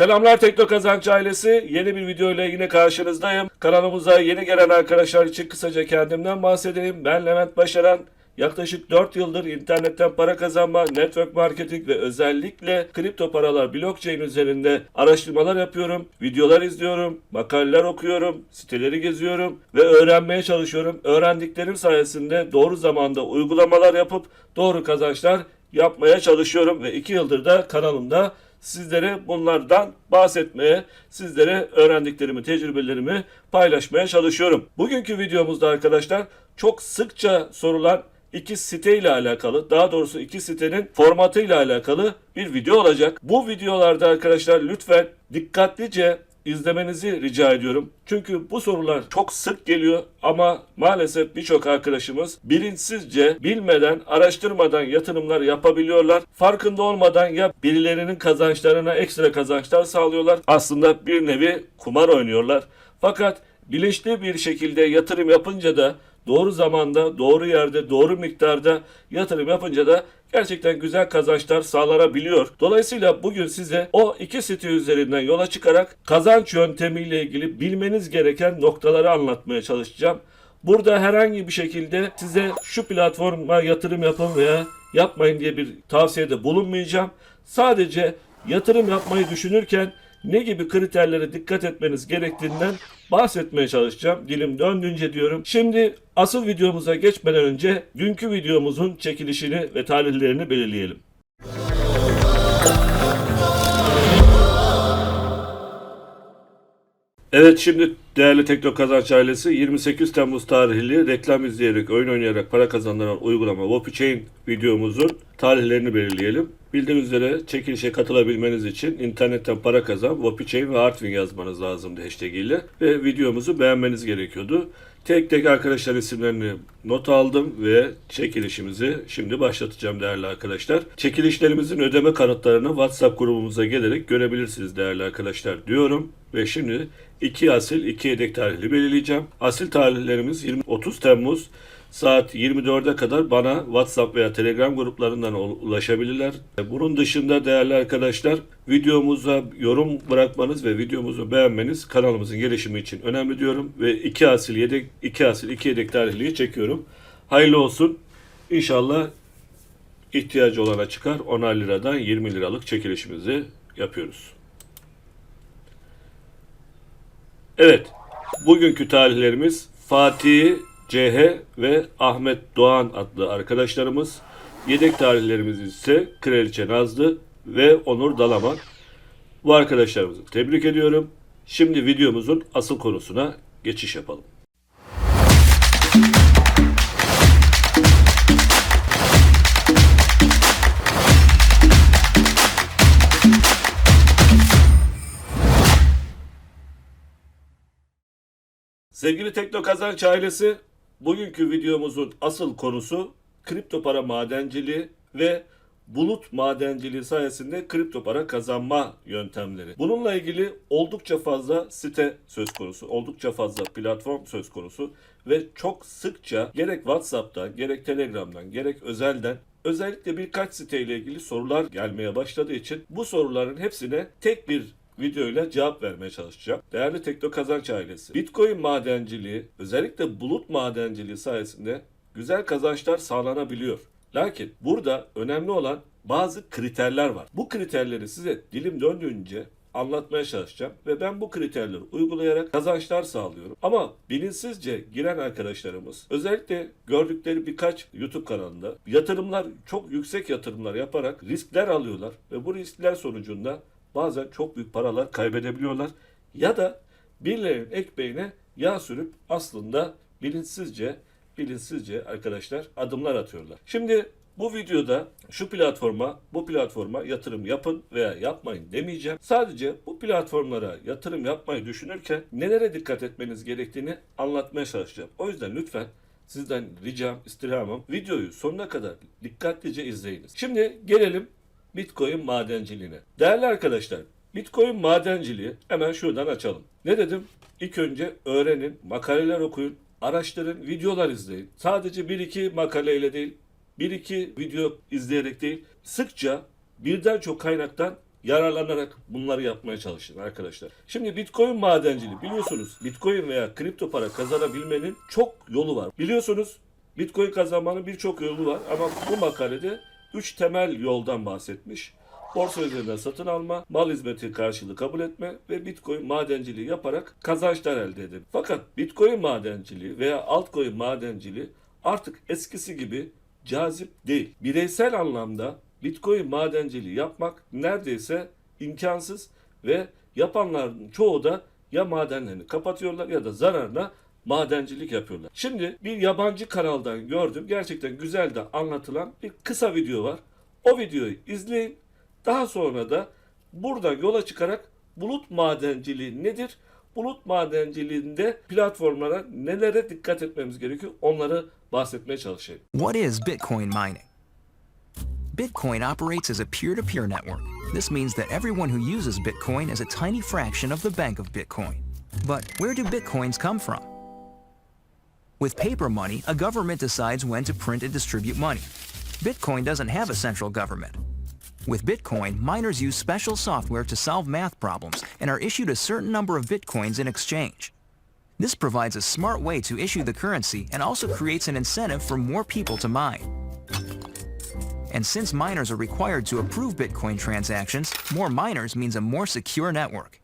Selamlar Tekno Kazanç ailesi. Yeni bir video ile yine karşınızdayım. Kanalımıza yeni gelen arkadaşlar için kısaca kendimden bahsedeyim. Ben Levent Başaran. Yaklaşık 4 yıldır internetten para kazanma, network marketing ve özellikle kripto paralar blockchain üzerinde araştırmalar yapıyorum, videolar izliyorum, makaleler okuyorum, siteleri geziyorum ve öğrenmeye çalışıyorum. Öğrendiklerim sayesinde doğru zamanda uygulamalar yapıp doğru kazançlar yapmaya çalışıyorum ve 2 yıldır da kanalımda sizlere bunlardan bahsetmeye, sizlere öğrendiklerimi, tecrübelerimi paylaşmaya çalışıyorum. Bugünkü videomuzda arkadaşlar çok sıkça sorulan iki site ile alakalı, daha doğrusu iki sitenin formatı ile alakalı bir video olacak. Bu videolarda arkadaşlar lütfen dikkatlice izlemenizi rica ediyorum. Çünkü bu sorular çok sık geliyor ama maalesef birçok arkadaşımız bilinçsizce, bilmeden, araştırmadan yatırımlar yapabiliyorlar. Farkında olmadan ya birilerinin kazançlarına ekstra kazançlar sağlıyorlar. Aslında bir nevi kumar oynuyorlar. Fakat bilinçli bir şekilde yatırım yapınca da doğru zamanda, doğru yerde, doğru miktarda yatırım yapınca da gerçekten güzel kazançlar sağlanabiliyor. Dolayısıyla bugün size o iki site üzerinden yola çıkarak kazanç yöntemiyle ilgili bilmeniz gereken noktaları anlatmaya çalışacağım. Burada herhangi bir şekilde size şu platforma yatırım yapın veya yapmayın diye bir tavsiyede bulunmayacağım. Sadece yatırım yapmayı düşünürken ne gibi kriterlere dikkat etmeniz gerektiğinden bahsetmeye çalışacağım. Dilim döndüğünce diyorum. Şimdi asıl videomuza geçmeden önce dünkü videomuzun çekilişini ve tarihlerini belirleyelim. Evet şimdi değerli Tekno Kazanç ailesi 28 Temmuz tarihli reklam izleyerek, oyun oynayarak para kazandıran uygulama Wopichain videomuzun tarihlerini belirleyelim. Bildiğiniz üzere çekilişe katılabilmeniz için internetten para kazan, Wopichain ve Artvin yazmanız lazımdı hashtag ile ve videomuzu beğenmeniz gerekiyordu. Tek tek arkadaşlar isimlerini not aldım ve çekilişimizi şimdi başlatacağım değerli arkadaşlar. Çekilişlerimizin ödeme kanıtlarını WhatsApp grubumuza gelerek görebilirsiniz değerli arkadaşlar diyorum. Ve şimdi 2 asil 2 yedek tarihli belirleyeceğim. Asil tarihlerimiz 20 30 Temmuz saat 24'e kadar bana WhatsApp veya Telegram gruplarından ul- ulaşabilirler. Bunun dışında değerli arkadaşlar videomuza yorum bırakmanız ve videomuzu beğenmeniz kanalımızın gelişimi için önemli diyorum ve 2 asil yedek 2 asil 2 yedek tarihliyi çekiyorum. Hayırlı olsun. İnşallah ihtiyacı olana çıkar. 10'ar liradan 20 liralık çekilişimizi yapıyoruz. Evet. Bugünkü tarihlerimiz Fatih CH ve Ahmet Doğan adlı arkadaşlarımız. Yedek tarihlerimiz ise Kraliçe Nazlı ve Onur Dalaman. Bu arkadaşlarımızı tebrik ediyorum. Şimdi videomuzun asıl konusuna geçiş yapalım. Sevgili Tekno Kazanç ailesi, bugünkü videomuzun asıl konusu kripto para madenciliği ve bulut madenciliği sayesinde kripto para kazanma yöntemleri. Bununla ilgili oldukça fazla site söz konusu, oldukça fazla platform söz konusu ve çok sıkça gerek WhatsApp'tan, gerek Telegram'dan, gerek özelden özellikle birkaç siteyle ilgili sorular gelmeye başladığı için bu soruların hepsine tek bir videoyla cevap vermeye çalışacağım. Değerli Tekno Kazanç ailesi, Bitcoin madenciliği, özellikle bulut madenciliği sayesinde güzel kazançlar sağlanabiliyor. Lakin burada önemli olan bazı kriterler var. Bu kriterleri size dilim döndüğünce anlatmaya çalışacağım ve ben bu kriterleri uygulayarak kazançlar sağlıyorum. Ama bilinçsizce giren arkadaşlarımız özellikle gördükleri birkaç YouTube kanalında yatırımlar çok yüksek yatırımlar yaparak riskler alıyorlar ve bu riskler sonucunda bazen çok büyük paralar kaybedebiliyorlar ya da birilerinin ekmeğine yağ sürüp aslında bilinçsizce bilinçsizce arkadaşlar adımlar atıyorlar. Şimdi bu videoda şu platforma, bu platforma yatırım yapın veya yapmayın demeyeceğim. Sadece bu platformlara yatırım yapmayı düşünürken nelere dikkat etmeniz gerektiğini anlatmaya çalışacağım. O yüzden lütfen sizden ricam, istirhamım videoyu sonuna kadar dikkatlice izleyiniz. Şimdi gelelim Bitcoin madenciliğine. Değerli arkadaşlar, Bitcoin madenciliği hemen şuradan açalım. Ne dedim? İlk önce öğrenin, makaleler okuyun, araştırın, videolar izleyin. Sadece bir iki makaleyle değil, bir iki video izleyerek değil, sıkça birden çok kaynaktan yararlanarak bunları yapmaya çalışın arkadaşlar. Şimdi Bitcoin madenciliği biliyorsunuz Bitcoin veya kripto para kazanabilmenin çok yolu var. Biliyorsunuz Bitcoin kazanmanın birçok yolu var ama bu makalede 3 temel yoldan bahsetmiş. Borsa üzerinden satın alma, mal hizmeti karşılığı kabul etme ve Bitcoin madenciliği yaparak kazançlar elde edin. Fakat Bitcoin madenciliği veya altcoin madenciliği artık eskisi gibi cazip değil. Bireysel anlamda Bitcoin madenciliği yapmak neredeyse imkansız ve yapanların çoğu da ya madenlerini kapatıyorlar ya da zararına madencilik yapıyorlar. Şimdi bir yabancı kanaldan gördüm. Gerçekten güzel de anlatılan bir kısa video var. O videoyu izleyin. Daha sonra da buradan yola çıkarak bulut madenciliği nedir? Bulut madenciliğinde platformlara nelere dikkat etmemiz gerekiyor? Onları bahsetmeye çalışayım. What is Bitcoin mining? Bitcoin operates as a peer to peer network. This means that everyone who uses Bitcoin is a tiny fraction of the bank of Bitcoin. But where do Bitcoins come from? With paper money, a government decides when to print and distribute money. Bitcoin doesn't have a central government. With Bitcoin, miners use special software to solve math problems and are issued a certain number of Bitcoins in exchange. This provides a smart way to issue the currency and also creates an incentive for more people to mine. And since miners are required to approve Bitcoin transactions, more miners means a more secure network.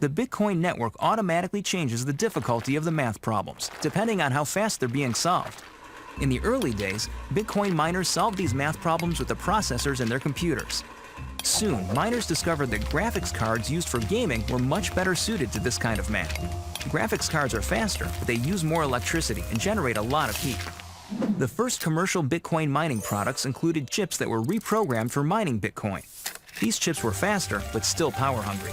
The Bitcoin network automatically changes the difficulty of the math problems, depending on how fast they're being solved. In the early days, Bitcoin miners solved these math problems with the processors in their computers. Soon, miners discovered that graphics cards used for gaming were much better suited to this kind of math. Graphics cards are faster, but they use more electricity and generate a lot of heat. The first commercial Bitcoin mining products included chips that were reprogrammed for mining Bitcoin. These chips were faster, but still power hungry.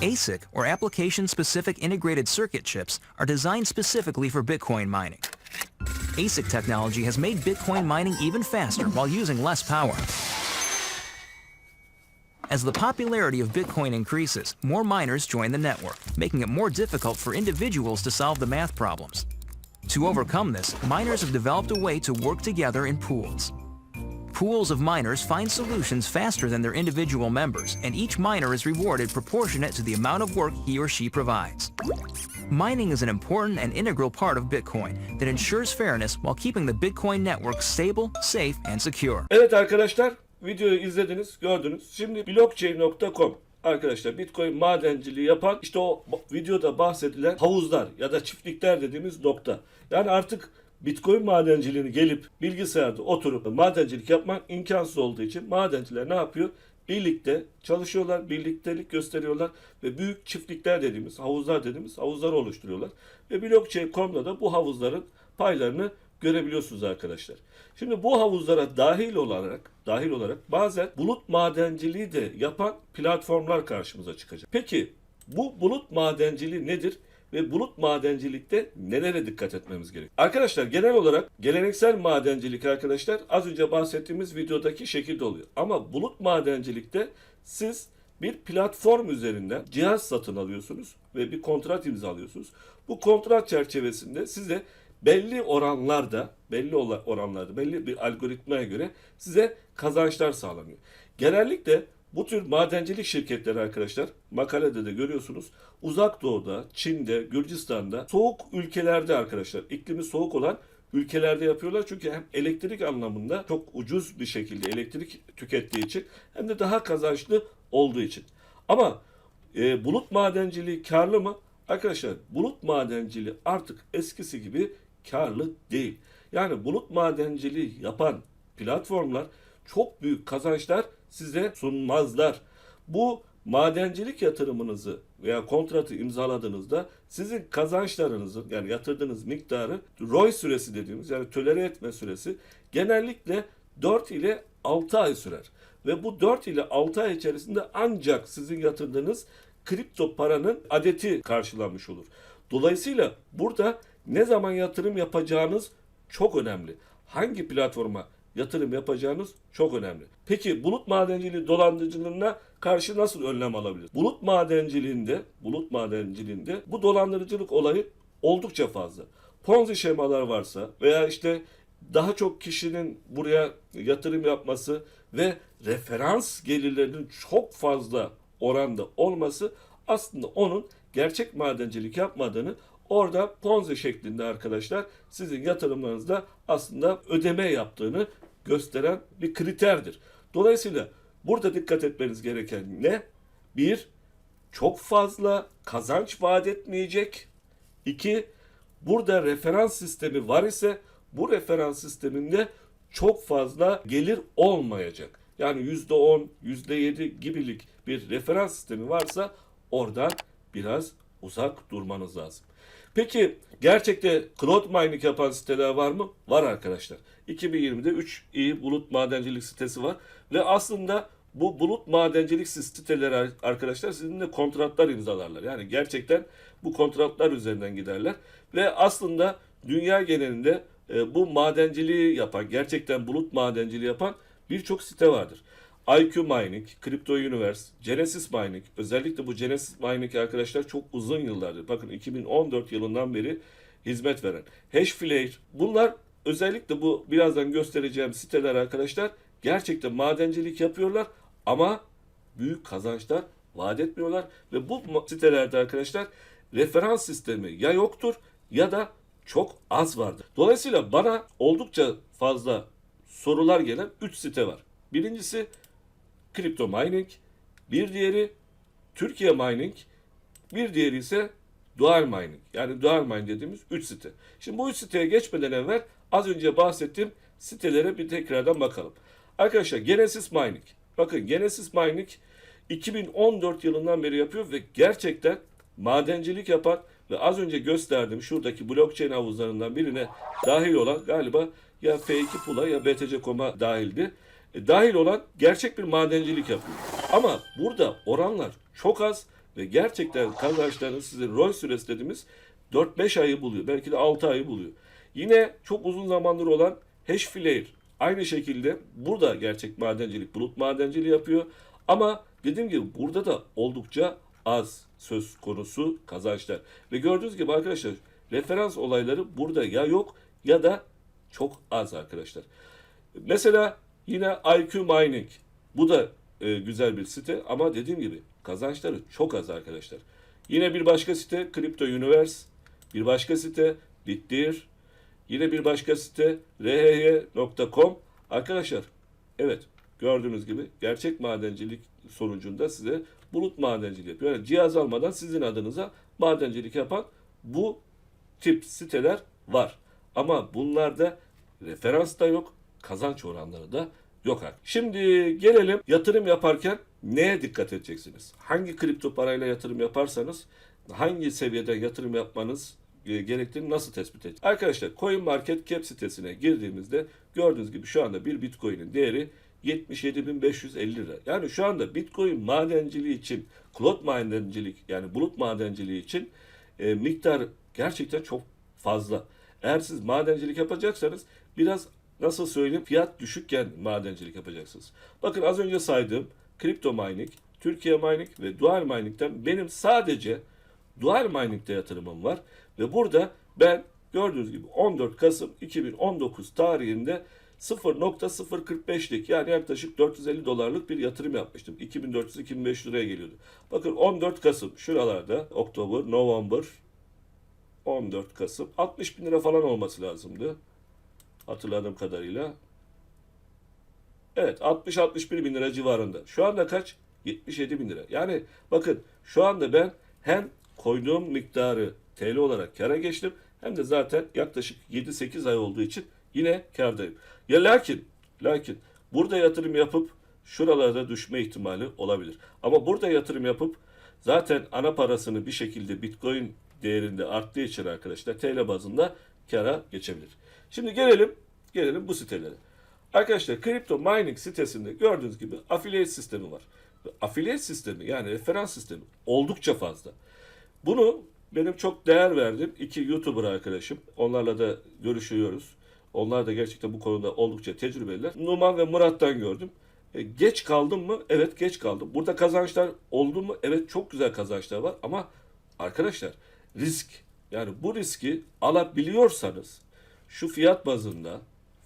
ASIC, or Application Specific Integrated Circuit chips, are designed specifically for Bitcoin mining. ASIC technology has made Bitcoin mining even faster while using less power. As the popularity of Bitcoin increases, more miners join the network, making it more difficult for individuals to solve the math problems. To overcome this, miners have developed a way to work together in pools. Pools of miners find solutions faster than their individual members, and each miner is rewarded proportionate to the amount of work he or she provides. Mining is an important and integral part of Bitcoin that ensures fairness while keeping the Bitcoin network stable, safe, and secure. Evet arkadaşlar videoyu izlediniz gördünüz. Şimdi blockchain.com Arkadaşlar Bitcoin madenciliği yapan işte o videoda bahsedilen havuzlar ya da çiftlikler dediğimiz nokta. Yani artık Bitcoin madenciliğini gelip bilgisayarda oturup madencilik yapmak imkansız olduğu için madenciler ne yapıyor? Birlikte çalışıyorlar, birliktelik gösteriyorlar ve büyük çiftlikler dediğimiz, havuzlar dediğimiz havuzlar oluşturuyorlar. Ve blockchain.com'da da bu havuzların paylarını görebiliyorsunuz arkadaşlar. Şimdi bu havuzlara dahil olarak dahil olarak bazen bulut madenciliği de yapan platformlar karşımıza çıkacak. Peki bu bulut madenciliği nedir? Ve bulut madencilikte nelere dikkat etmemiz gerekiyor? Arkadaşlar genel olarak geleneksel madencilik arkadaşlar az önce bahsettiğimiz videodaki şekilde oluyor. Ama bulut madencilikte siz bir platform üzerinden cihaz satın alıyorsunuz ve bir kontrat imzalıyorsunuz. Bu kontrat çerçevesinde size belli oranlarda, belli oranlarda, belli bir algoritmaya göre size kazançlar sağlanıyor. Genellikle bu tür madencilik şirketleri arkadaşlar makalede de görüyorsunuz. Uzak Doğu'da, Çin'de, Gürcistan'da, soğuk ülkelerde arkadaşlar, iklimi soğuk olan ülkelerde yapıyorlar. Çünkü hem elektrik anlamında çok ucuz bir şekilde elektrik tükettiği için hem de daha kazançlı olduğu için. Ama e, bulut madenciliği karlı mı? Arkadaşlar bulut madenciliği artık eskisi gibi karlı değil. Yani bulut madenciliği yapan platformlar çok büyük kazançlar size sunmazlar. Bu madencilik yatırımınızı veya kontratı imzaladığınızda sizin kazançlarınızın yani yatırdığınız miktarı ROI süresi dediğimiz yani tölere etme süresi genellikle 4 ile 6 ay sürer. Ve bu 4 ile 6 ay içerisinde ancak sizin yatırdığınız kripto paranın adeti karşılanmış olur. Dolayısıyla burada ne zaman yatırım yapacağınız çok önemli. Hangi platforma yatırım yapacağınız çok önemli. Peki bulut madenciliği dolandırıcılığına karşı nasıl önlem alabiliriz? Bulut madenciliğinde, bulut madenciliğinde bu dolandırıcılık olayı oldukça fazla. Ponzi şemalar varsa veya işte daha çok kişinin buraya yatırım yapması ve referans gelirlerinin çok fazla oranda olması aslında onun gerçek madencilik yapmadığını orada ponzi şeklinde arkadaşlar sizin yatırımlarınızda aslında ödeme yaptığını gösteren bir kriterdir. Dolayısıyla burada dikkat etmeniz gereken ne? Bir, çok fazla kazanç vaat etmeyecek. İki, burada referans sistemi var ise bu referans sisteminde çok fazla gelir olmayacak. Yani %10, %7 gibilik bir referans sistemi varsa oradan biraz uzak durmanız lazım. Peki gerçekte cloud mining yapan siteler var mı? Var arkadaşlar. 2020'de 3 iyi bulut madencilik sitesi var ve aslında bu bulut madencilik siteleri arkadaşlar sizinle kontratlar imzalarlar. Yani gerçekten bu kontratlar üzerinden giderler ve aslında dünya genelinde e, bu madenciliği yapan, gerçekten bulut madenciliği yapan birçok site vardır. IQ Mining, Crypto Universe, Genesis Mining, özellikle bu Genesis Mining arkadaşlar çok uzun yıllardır, bakın 2014 yılından beri hizmet veren. Hashflare, bunlar özellikle bu birazdan göstereceğim siteler arkadaşlar gerçekten madencilik yapıyorlar ama büyük kazançlar vaat etmiyorlar ve bu sitelerde arkadaşlar referans sistemi ya yoktur ya da çok az vardır. Dolayısıyla bana oldukça fazla sorular gelen 3 site var. Birincisi Crypto Mining, bir diğeri Türkiye Mining, bir diğeri ise Dual Mining. Yani Dual Mining dediğimiz 3 site. Şimdi bu 3 siteye geçmeden evvel az önce bahsettiğim sitelere bir tekrardan bakalım. Arkadaşlar Genesis Mining. Bakın Genesis Mining 2014 yılından beri yapıyor ve gerçekten madencilik yapan ve az önce gösterdiğim şuradaki blockchain havuzlarından birine dahil olan galiba ya F2 Pool'a ya BTC.com'a dahildi. E, dahil olan gerçek bir madencilik yapıyor. Ama burada oranlar çok az ve gerçekten kazançlarının size ROI süresi dediğimiz 4-5 ayı buluyor. Belki de 6 ayı buluyor. Yine çok uzun zamandır olan Hashflare aynı şekilde burada gerçek madencilik, bulut madenciliği yapıyor. Ama dediğim gibi burada da oldukça az söz konusu kazançlar. Ve gördüğünüz gibi arkadaşlar referans olayları burada ya yok ya da çok az arkadaşlar. Mesela yine IQ Mining. Bu da e, güzel bir site ama dediğim gibi kazançları çok az arkadaşlar. Yine bir başka site Crypto Universe. Bir başka site Bitdeer. Yine bir başka site rhy.com. Arkadaşlar evet gördüğünüz gibi gerçek madencilik sonucunda size bulut madenciliği yapıyor. Yani cihaz almadan sizin adınıza madencilik yapan bu tip siteler var. Ama bunlarda referans da yok, kazanç oranları da yok artık. Şimdi gelelim yatırım yaparken neye dikkat edeceksiniz? Hangi kripto parayla yatırım yaparsanız hangi seviyede yatırım yapmanız e, gerektiğini nasıl tespit edeceğiz? Arkadaşlar CoinMarketCap sitesine girdiğimizde gördüğünüz gibi şu anda bir Bitcoin'in değeri 77.550 lira. Yani şu anda Bitcoin madenciliği için, cloud madencilik yani bulut madenciliği için e, miktar gerçekten çok fazla. Eğer siz madencilik yapacaksanız biraz nasıl söyleyeyim fiyat düşükken madencilik yapacaksınız. Bakın az önce saydığım Crypto Mining, Türkiye Mining ve Dual Mining'den benim sadece Dual Mining'de yatırımım var. Ve burada ben gördüğünüz gibi 14 Kasım 2019 tarihinde 0.045'lik yani yaklaşık 450 dolarlık bir yatırım yapmıştım. 2400-2500 liraya geliyordu. Bakın 14 Kasım şuralarda Oktober, November 14 Kasım 60 bin lira falan olması lazımdı. Hatırladığım kadarıyla. Evet 60-61 bin lira civarında. Şu anda kaç? 77 bin lira. Yani bakın şu anda ben hem koyduğum miktarı TL olarak kara geçtim hem de zaten yaklaşık 7-8 ay olduğu için yine kardayım. Ya lakin lakin burada yatırım yapıp şuralarda düşme ihtimali olabilir. Ama burada yatırım yapıp zaten ana parasını bir şekilde Bitcoin değerinde arttığı için arkadaşlar TL bazında kara geçebilir. Şimdi gelelim gelelim bu sitelere. Arkadaşlar Crypto Mining sitesinde gördüğünüz gibi affiliate sistemi var. Affiliate sistemi yani referans sistemi oldukça fazla. Bunu benim çok değer verdiğim iki YouTuber arkadaşım. Onlarla da görüşüyoruz. Onlar da gerçekten bu konuda oldukça tecrübeliler. Numan ve Murat'tan gördüm. E, geç kaldım mı? Evet geç kaldım. Burada kazançlar oldu mu? Evet çok güzel kazançlar var ama arkadaşlar risk yani bu riski alabiliyorsanız şu fiyat bazında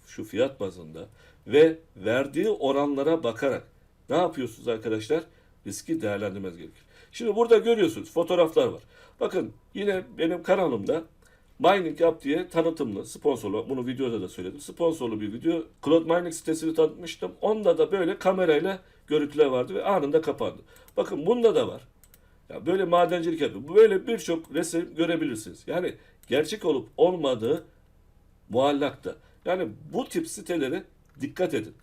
şu fiyat bazında ve verdiği oranlara bakarak ne yapıyorsunuz arkadaşlar? Riski değerlendirmeniz gerekir. Şimdi burada görüyorsunuz fotoğraflar var. Bakın yine benim kanalımda Mining Yap diye tanıtımlı, sponsorlu, bunu videoda da söyledim. Sponsorlu bir video. Cloud Mining sitesini tanıtmıştım. Onda da böyle kamerayla görüntüler vardı ve anında kapandı. Bakın bunda da var. Ya böyle madencilik yapıyor. Böyle birçok resim görebilirsiniz. Yani gerçek olup olmadığı muallakta. Yani bu tip sitelere dikkat edin.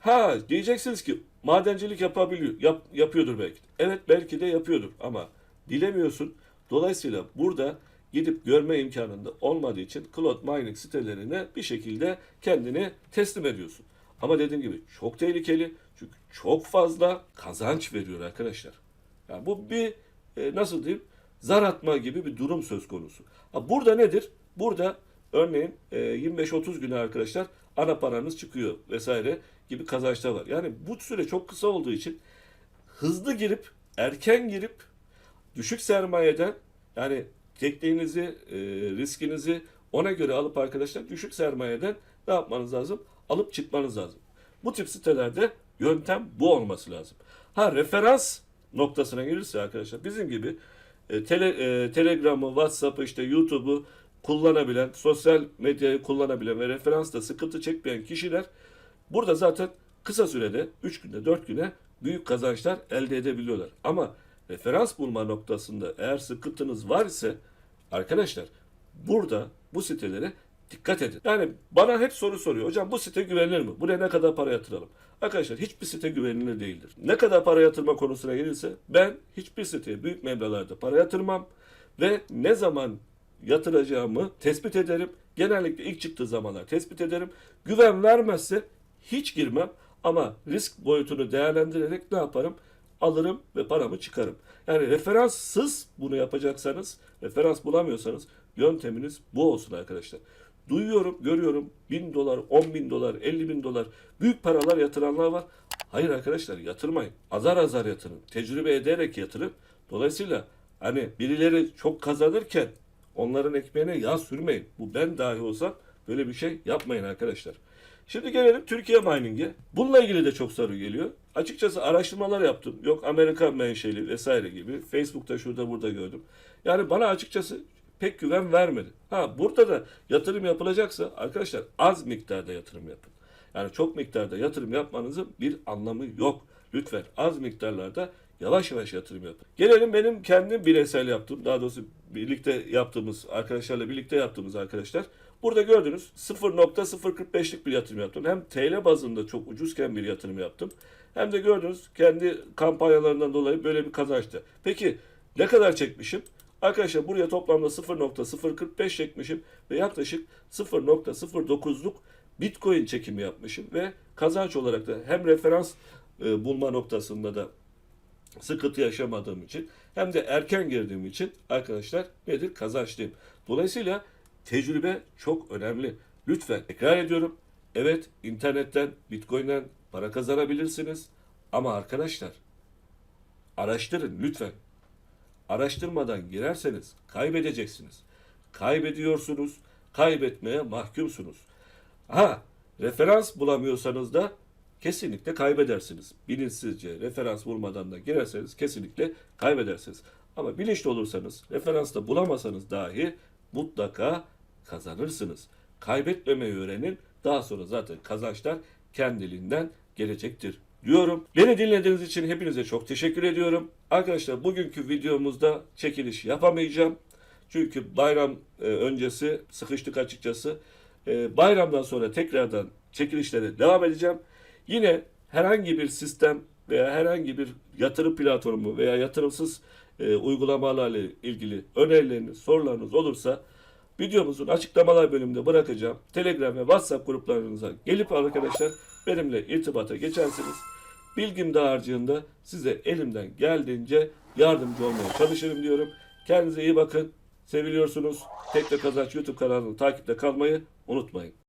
Ha diyeceksiniz ki madencilik yapabiliyor, yap, yapıyordur belki. Evet belki de yapıyordur ama bilemiyorsun. Dolayısıyla burada gidip görme imkanında olmadığı için cloud mining sitelerine bir şekilde kendini teslim ediyorsun. Ama dediğim gibi çok tehlikeli çünkü çok fazla kazanç veriyor arkadaşlar. Yani bu bir e, nasıl diyeyim zar atma gibi bir durum söz konusu. Burada nedir? Burada örneğin e, 25-30 güne arkadaşlar ana paranız çıkıyor vesaire gibi kazançlar var. Yani bu süre çok kısa olduğu için hızlı girip erken girip düşük sermayeden yani tekniğinizi, e, riskinizi ona göre alıp arkadaşlar düşük sermayeden ne yapmanız lazım? Alıp çıkmanız lazım. Bu tip sitelerde yöntem bu olması lazım. Ha referans noktasına gelirse arkadaşlar bizim gibi e, tele, e, Telegram'ı, WhatsApp'ı, işte YouTube'u kullanabilen, sosyal medyayı kullanabilen ve referansta sıkıntı çekmeyen kişiler burada zaten kısa sürede 3 günde 4 güne büyük kazançlar elde edebiliyorlar. Ama referans bulma noktasında eğer sıkıntınız var ise arkadaşlar burada bu sitelere dikkat edin. Yani bana hep soru soruyor. Hocam bu site güvenilir mi? Buraya ne kadar para yatıralım? Arkadaşlar hiçbir site güvenilir değildir. Ne kadar para yatırma konusuna gelirse ben hiçbir siteye büyük meblağlarda para yatırmam ve ne zaman yatıracağımı tespit ederim. Genellikle ilk çıktığı zamanlar tespit ederim. Güven vermezse hiç girmem ama risk boyutunu değerlendirerek ne yaparım? Alırım ve paramı çıkarım. Yani referanssız bunu yapacaksanız, referans bulamıyorsanız yönteminiz bu olsun arkadaşlar. Duyuyorum, görüyorum bin dolar, on bin dolar, elli bin dolar büyük paralar yatıranlar var. Hayır arkadaşlar yatırmayın. Azar azar yatırın. Tecrübe ederek yatırın. Dolayısıyla hani birileri çok kazanırken onların ekmeğine yağ sürmeyin. Bu ben dahi olsam böyle bir şey yapmayın arkadaşlar. Şimdi gelelim Türkiye mining'e. Bununla ilgili de çok soru geliyor. Açıkçası araştırmalar yaptım. Yok Amerika menşeli vesaire gibi. Facebook'ta şurada burada gördüm. Yani bana açıkçası pek güven vermedi. Ha burada da yatırım yapılacaksa arkadaşlar az miktarda yatırım yapın. Yani çok miktarda yatırım yapmanızın bir anlamı yok. Lütfen az miktarlarda yavaş yavaş yatırım yapın. Gelelim benim kendim bireysel yaptığım, daha doğrusu birlikte yaptığımız, arkadaşlarla birlikte yaptığımız arkadaşlar. Burada gördünüz 0.045'lik bir yatırım yaptım. Hem TL bazında çok ucuzken bir yatırım yaptım. Hem de gördünüz kendi kampanyalarından dolayı böyle bir kazançtı. Peki ne kadar çekmişim? Arkadaşlar buraya toplamda 0.045 çekmişim ve yaklaşık 0.09'luk Bitcoin çekimi yapmışım ve kazanç olarak da hem referans e, bulma noktasında da sıkıntı yaşamadığım için hem de erken girdiğim için arkadaşlar nedir kazançlıyım. Dolayısıyla tecrübe çok önemli. Lütfen tekrar ediyorum. Evet internetten Bitcoin'den para kazanabilirsiniz ama arkadaşlar araştırın lütfen. Araştırmadan girerseniz kaybedeceksiniz. Kaybediyorsunuz, kaybetmeye mahkumsunuz. Ha, referans bulamıyorsanız da kesinlikle kaybedersiniz. Bilinçsizce referans bulmadan da girerseniz kesinlikle kaybedersiniz. Ama bilinçli olursanız, referans da bulamasanız dahi mutlaka kazanırsınız. Kaybetmemeyi öğrenin. Daha sonra zaten kazançlar kendiliğinden gelecektir diyorum. Beni dinlediğiniz için hepinize çok teşekkür ediyorum. Arkadaşlar bugünkü videomuzda çekiliş yapamayacağım. Çünkü bayram e, öncesi sıkıştık açıkçası. E, bayramdan sonra tekrardan çekilişlere devam edeceğim. Yine herhangi bir sistem veya herhangi bir yatırım platformu veya yatırımsız e, uygulamalarla ilgili önerileriniz, sorularınız olursa videomuzun açıklamalar bölümünde bırakacağım. Telegram ve WhatsApp gruplarınıza gelip arkadaşlar benimle irtibata geçersiniz. Bilgim dağarcığında size elimden geldiğince yardımcı olmaya çalışırım diyorum. Kendinize iyi bakın. Seviliyorsunuz. Tekne Kazanç YouTube kanalını takipte kalmayı unutmayın.